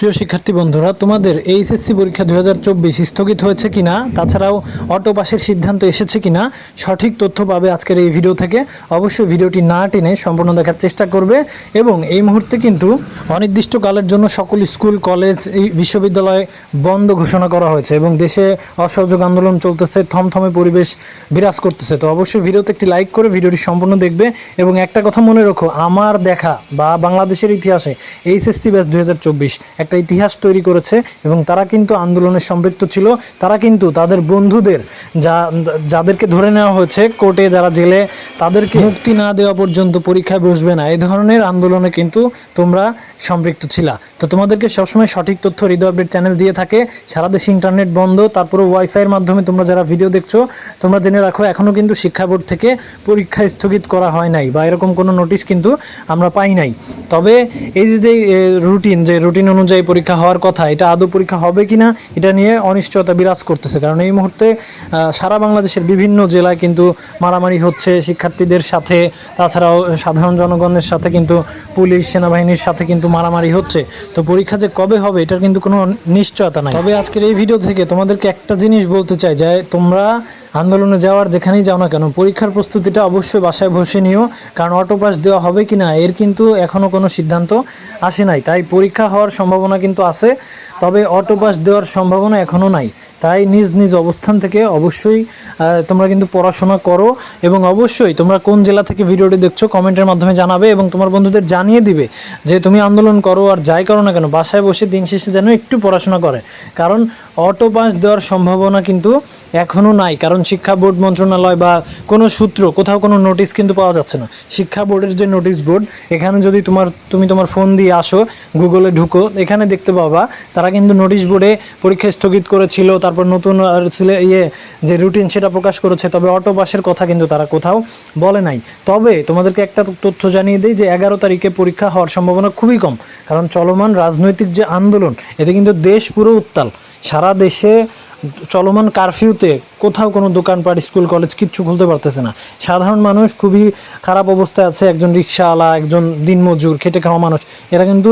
প্রিয় শিক্ষার্থী বন্ধুরা, তোমাদের এইচএসসি পরীক্ষা দু হাজার চব্বিশ স্থগিত হয়েছে কিনা, তাছাড়াও অটো পাসের সিদ্ধান্ত এসেছে কিনা, সঠিক তথ্য পাবে আজকের এই ভিডিও থেকে। অবশ্যই ভিডিওটি না টেনে সম্পূর্ণ দেখার চেষ্টা করবে এবং এই মুহূর্তে কিন্তু অনির্দিষ্টকালের জন্য সকল স্কুল, কলেজ, এই বিশ্ববিদ্যালয় বন্ধ ঘোষণা করা হয়েছে এবং দেশে অসহযোগ আন্দোলন চলতেছে, থমথমে পরিবেশ বিরাজ করতেছে। তো অবশ্যই ভিডিওতে একটি লাইক করে ভিডিওটি সম্পূর্ণ দেখবে এবং একটা কথা মনে রাখো, আমার দেখা বা বাংলাদেশের ইতিহাসে এইচএসসি ব্যাচ দু হাজার একটা ইতিহাস তৈরি করেছে এবং তারা কিন্তু আন্দোলনে সম্পৃক্ত ছিল। তারা কিন্তু তাদের বন্ধুদের যা, যাদেরকে ধরে নেওয়া হয়েছে কোর্টে যারা জেলে, তাদেরকে মুক্তি না দেওয়া পর্যন্ত পরীক্ষায় বসবে না। এই ধরনের আন্দোলনে কিন্তু তোমরা সম্পৃক্ত ছিলা। তো তোমাদেরকে সবসময় সঠিক তথ্য হৃদয় আপডেট চ্যানেল দিয়ে থাকে। সারা দেশে ইন্টারনেট বন্ধ তারপরে ওয়াইফাইয়ের মাধ্যমে তোমরা যারা ভিডিও দেখছ, তোমরা জেনে রাখো এখনও কিন্তু শিক্ষা বোর্ড থেকে পরীক্ষা স্থগিত করা হয় নাই বা এরকম কোনো নোটিশ কিন্তু আমরা পাই নাই। তবে এই যে যে রুটিন যে রুটিন অনুযায়ী পরীক্ষা হওয়ার কথা, এটা আদৌ পরীক্ষা হবে কি না এটা নিয়ে অনিশ্চয়তা বিরাজ করতেছে। কারণ এই মুহূর্তে সারা বাংলাদেশের বিভিন্ন জেলায় কিন্তু মারামারি হচ্ছে, শিক্ষার্থীদের সাথে, তাছাড়াও সাধারণ জনগণের সাথে কিন্তু পুলিশ, সেনাবাহিনীর সাথে কিন্তু মারামারি হচ্ছে। তো পরীক্ষা যে কবে হবে, এটার কিন্তু কোনো নিশ্চয়তা নাই। তবে আজকের এই ভিডিও থেকে তোমাদেরকে একটা জিনিস বলতে চাই, যে তোমরা আন্দোলনে যাওয়ার যেখানেই যাও না কেন, পরীক্ষার প্রস্তুতিটা অবশ্যই বাসায় বসে নিও, কারণ অটোপাস দেওয়া হবে কি না এর কিন্তু এখনও কোনো সিদ্ধান্ত আসে নাই। তাই পরীক্ষা হওয়ার সম্ভাবনা কিন্তু আছে, তবে অটোপাস দেওয়ার সম্ভাবনা এখনও নাই। তাই নিজ নিজ অবস্থান থেকে অবশ্যই তোমরা কিন্তু পড়াশোনা করো এবং অবশ্যই তোমরা কোন জেলা থেকে ভিডিওটি দেখছ কমেন্টের মাধ্যমে জানাবে এবং তোমার বন্ধুদের জানিয়ে দিবে যে তুমি আন্দোলন করো আর যাই করো না কেন, বাসায় বসে দিন শেষে যেন একটু পড়াশোনা করে। কারণ অটো পাস দেওয়ার সম্ভাবনা কিন্তু এখনও নাই। কারণ শিক্ষা বোর্ড মন্ত্রণালয় বা কোনো সূত্র, কোথাও কোনো নোটিশ কিন্তু পাওয়া যাচ্ছে না। শিক্ষা বোর্ডের যে নোটিশ বোর্ড, এখানে যদি তোমার, তুমি তোমার ফোন দিয়ে আসো, গুগলে ঢুকো, এখানে দেখতে পাবা, তারা কিন্তু নোটিশ বোর্ডে পরীক্ষা স্থগিত করেছিল তারপর নতুন ইয়ে যে রুটিন সেটা প্রকাশ করেছে, তবে অটো পাসের কথা কিন্তু তারা কোথাও বলে নাই। তবে তোমাদেরকে একটা তথ্য জানিয়ে দিই যে এগারো তারিখে পরীক্ষা হওয়ার সম্ভাবনা খুবই কম। কারণ চলমান রাজনৈতিক যে আন্দোলন, এতে কিন্তু দেশ পুরো উত্তাল। সারা দেশে চলমান কারফিউতে কোথাও কোনো দোকানপাট, স্কুল কলেজ কিচ্ছু খুলতে পারতেছে না। সাধারণ মানুষ খুবই খারাপ অবস্থায় আছে, একজন রিক্সাওয়ালা, একজন দিনমজুর, খেটে খাওয়া মানুষ। এরা কিন্তু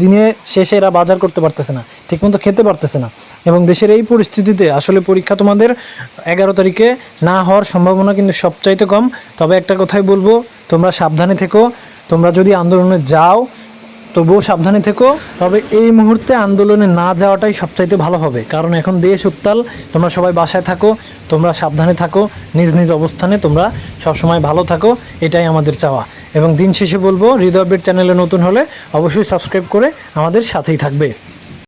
দিনে শেষে এরা বাজার করতে পারতেছে না, ঠিকমতো খেতে পারতেছে না। এবং দেশের এই পরিস্থিতিতে আসলে পরীক্ষা তোমাদের এগারো তারিখে না হওয়ার সম্ভাবনা কিন্তু সবচাইতে কম। তবে একটা কথাই বলব, তোমরা সাবধানে থেকো। তোমরা যদি আন্দোলনে যাও তবুও সাবধানে থেকো। তবে এই মুহূর্তে আন্দোলনে না যাওয়াটাই সবচাইতে ভালো হবে। কারণ এখন দেশ উত্তাল, তোমরা সবাই বাসায় থাকো, তোমরা সাবধানে থাকো, নিজ নিজ অবস্থানে তোমরা সবসময় ভালো থাকো, এটাই আমাদের চাওয়া। এবং দিন শেষে বলব, হৃদয়বের চ্যানেলে নতুন হলে অবশ্যই সাবস্ক্রাইব করে আমাদের সাথেই থাকবে।